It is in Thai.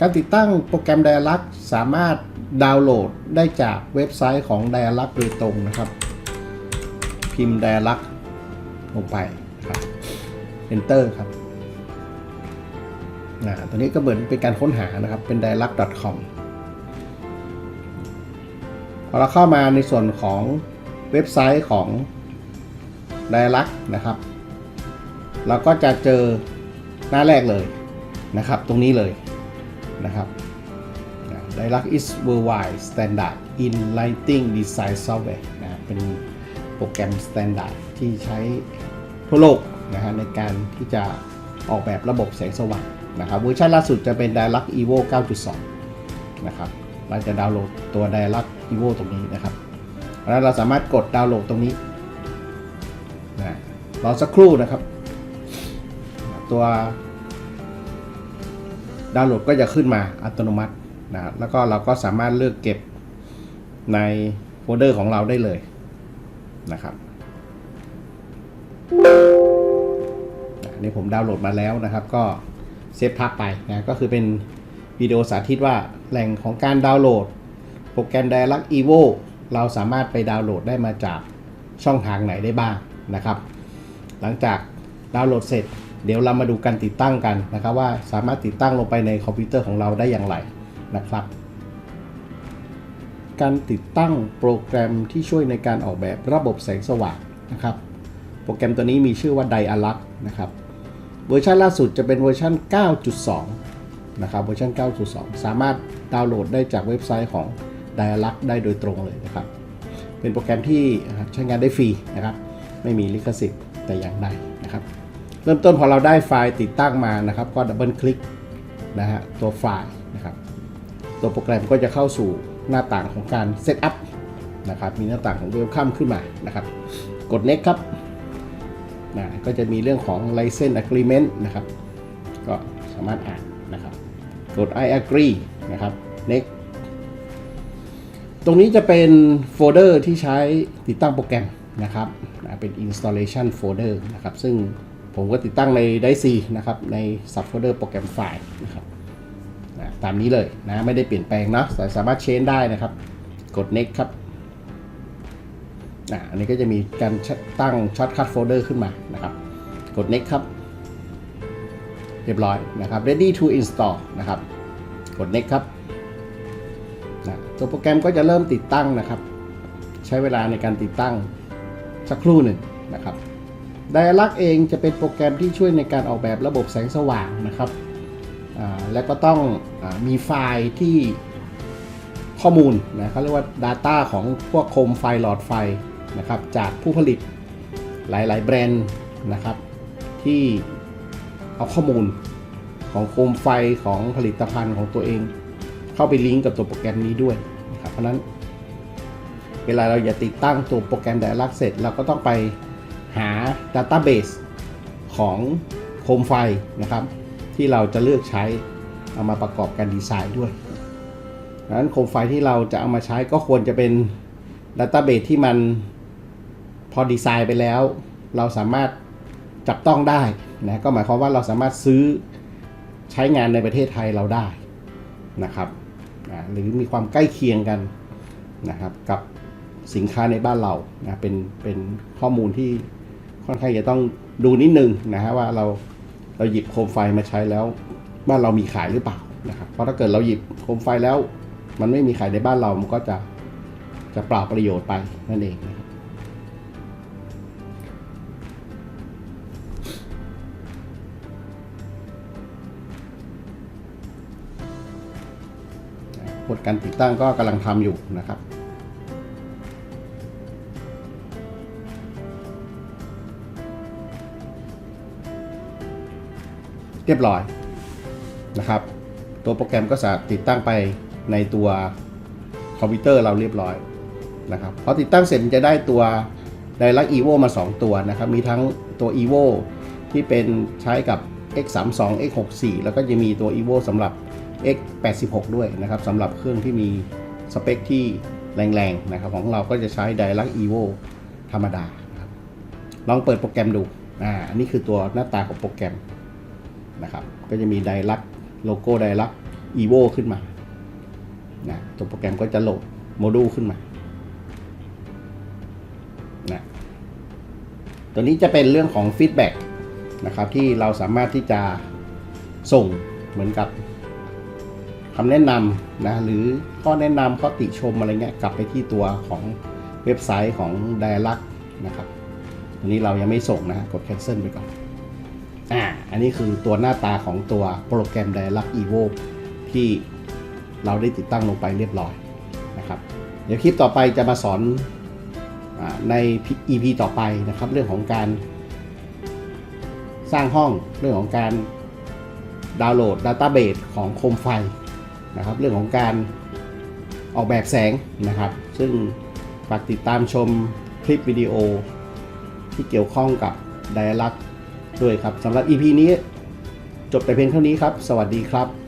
การติดตั้งโปรแกรม Dialog สามารถดาวน์โหลดได้จากเว็บไซต์ของ Dialog โดยตรงนะครับ พิมพ์ Dialog ลงไปนะครับ Enter ครับตัวนี้ก็เหมือนเป็นการค้นหานะครับ เป็น dialog.com พอเราเข้ามาในส่วนของเว็บไซต์ของ Dialog นะครับ เราก็จะเจอหน้าแรกเลยนะครับ ตรงนี้เลย นะครับ Dialog is worldwide standard in lighting design software นะครับเป็นโปรแกรม standard ที่ใช้ทั่วโลกนะฮะในการที่จะออกแบบระบบแสงสว่างนะครับเวอร์ชันล่าสุดจะเป็น Dialog Evo 9.2 นะครับเราจะดาวน์โหลดตัว Dialog Evo ตรงนี้นะครับเพราะฉะนั้นเราสามารถกดดาวน์โหลดตรงนี้นะรอสักครู่นะครับ ตัว ดาวน์โหลดก็จะขึ้นมาอัตโนมัตินะแล้วก็เราก็สามารถเลือกเก็บในโฟลเดอร์ของเราได้เลยนะครับนี่ผมดาวน์โหลดมาแล้วนะครับ ก็เซฟพักไปนะก็คือเป็นวิดีโอสาธิตว่าแหล่งของการดาวน์โหลด โปรแกรม Dialog Evo เราสามารถไปดาวน์โหลดได้มาจากช่องทางไหนได้บ้างนะครับ หลังจากดาวน์โหลดเสร็จ เดี๋ยวเรามาดูการติดตั้งกันนะครับ ว่าสามารถติดตั้งลงไปในคอมพิวเตอร์ของเราได้อย่างไรนะครับ การติดตั้งโปรแกรมที่ช่วยในการออกแบบระบบแสงสว่างนะครับ โปรแกรมตัวนี้มีชื่อว่า Dialog นะครับ เวอร์ชันล่าสุดจะเป็นเวอร์ชัน 9.2 นะครับ เวอร์ชัน 9.2 สามารถดาวน์โหลดได้จากเว็บไซต์ของ Dialog ได้โดยตรงเลยนะครับ เป็นโปรแกรมที่ใช้งานได้ฟรีนะครับ ไม่มีลิขสิทธิ์แต่อย่างใดนะครับ เริ่มต้นพอเราได้ไฟล์ติดตั้งมานะครับ ก็ดับเบิลคลิกนะฮะตัวไฟล์นะครับ ตัวโปรแกรมก็จะเข้าสู่หน้าต่างของการเซตอัพนะครับ มีหน้าต่างของ Welcome ขึ้นมานะครับ กด Next ครับนะก็จะมีเรื่องของ License Agreement นะครับ ก็สามารถอ่านนะครับ กด I agree นะครับ Next ตรงนี้จะเป็นโฟลเดอร์ที่ใช้ติดตั้งโปรแกรมนะครับนะเป็น installation folder นะครับ ซึ่ง ผมก็ติดตั้งใน d i c e นะครับใน sub folder โปรแกรมไฟล์นะครับนะตามนี้เลยนะไม่ได้เปลี่ยนแปลงนะสาสามารถ change ได้นะครับ กด next ครับอะอันนี้ก็จะมีการตั้ง shortcut folder ขึ้นมานะครับ กด next ครับ เรียบร้อยนะครับ ready to install นะครับ กด next ครับนะตัวโปรแกรมก็จะเริ่มติดตั้งนะครับ ใช้เวลาในการติดตั้งสักครู่หนึ่งนะครับ Dialog เองจะเป็นโปรแกรมที่ช่วยในการออกแบบระบบแสงสว่างนะครับ และก็ต้องอมีไฟล์ที่ข้อมูลนะเขาเรียกว่า Data ของพวกโคมไฟหลอดไฟนะครับจากผู้ผลิตหลาย ๆ แบรนด์นะครับที่เอาข้อมูลของโคมไฟของผลิตภัณฑ์ของตัวเอง เข้าไปลิงก์กับตัวโปรแกรมนี้ด้วยนะครับเพราะฉะนั้นเวลาเราจะติดตั้งตัวโปรแกรม Dialog เสร็จเราก็ต้องไป หา Database ของโคมไฟนะครับ ที่เราจะเลือกใช้เอามาประกอบการดีไซน์ด้วยดังนั้นโคมไฟที่เราจะเอามาใช้ก็ควรจะเป็น Database ที่มันพอดีไซน์ไปแล้ว เราสามารถจับต้องได้นะก็หมายความว่าเราสามารถซื้อใช้งานในประเทศไทยเราได้นะครับหรือมีความใกล้เคียงกันนะครับกับสินค้าในบ้านเรานะเป็นเป็นข้อมูลที่ ค่อนข้างจะต้องดูนิดนึงนะฮะว่าเราเราหยิบโคมไฟมาใช้แล้ว บ้านเรามีขายหรือเปล่านะครับเพราะถ้าเกิดเราหยิบโคมไฟแล้ว มันไม่มีขายในบ้านเรา มันก็จะจะเปล่าประโยชน์ไปนั่นเองนะครับบทการติดตั้งก็กำลังทำอยู่นะครับ เรียบร้อยนะครับ ตัวโปรแกรมก็สามารถติดตั้งไปในตัวคอมพิวเตอร์เราเรียบร้อยนะครับพอติดตั้งเสร็จจะได้ตัว Dialog Evo มา 2 ตัวนะครับ มีทั้งตัว Evo ที่เป็นใช้กับ X32 X64 แล้วก็จะมีตัว Evo สำหรับ X86 ด้วยนะครับสำหรับเครื่องที่มีสเปคที่แรงๆนะครับของเราก็จะใช้ Dialog Evo ธรรมดาครับลองเปิดโปรแกรมดูอ่าอันนี้คือตัวหน้าตาของโปรแกรม นะครับก็จะมี Dialog โลโก้ Dialog evo ขึ้นมานะตัวโปรแกรมก็จะโหลดโมดูลขึ้นมานะตัวนี้จะเป็นเรื่องของฟีดแบ็กนะครับที่เราสามารถที่จะส่งเหมือนกับคำแนะนำนะหรือข้อแนะนำข้อติชมอะไรเงี้ยกลับไปที่ตัวของเว็บไซต์ของ Dialog นะครับตัวนี้เรายังไม่ส่งนะกด cancel ไปก่อน อ่าอันนี้คือตัวหน้าตาของตัวโปรแกรม Dialog Evo ที่เราได้ติดตั้งลงไปเรียบร้อยนะครับ เดี๋ยวคลิปต่อไปจะมาสอนอใน EP ต่อไปนะครับ เรื่องของการสร้างห้องเรื่องของการดาวน์โหลด Database ของโคมไฟนะครับ เรื่องของการออกแบบแสงนะครับ ซึ่งฝากติดตามชมคลิปวิดีโอที่เกี่ยวข้องกับ Dialog ด้วยครับสำหรับ EP นี้จบแต่เพียงเท่านี้ครับ สวัสดีครับ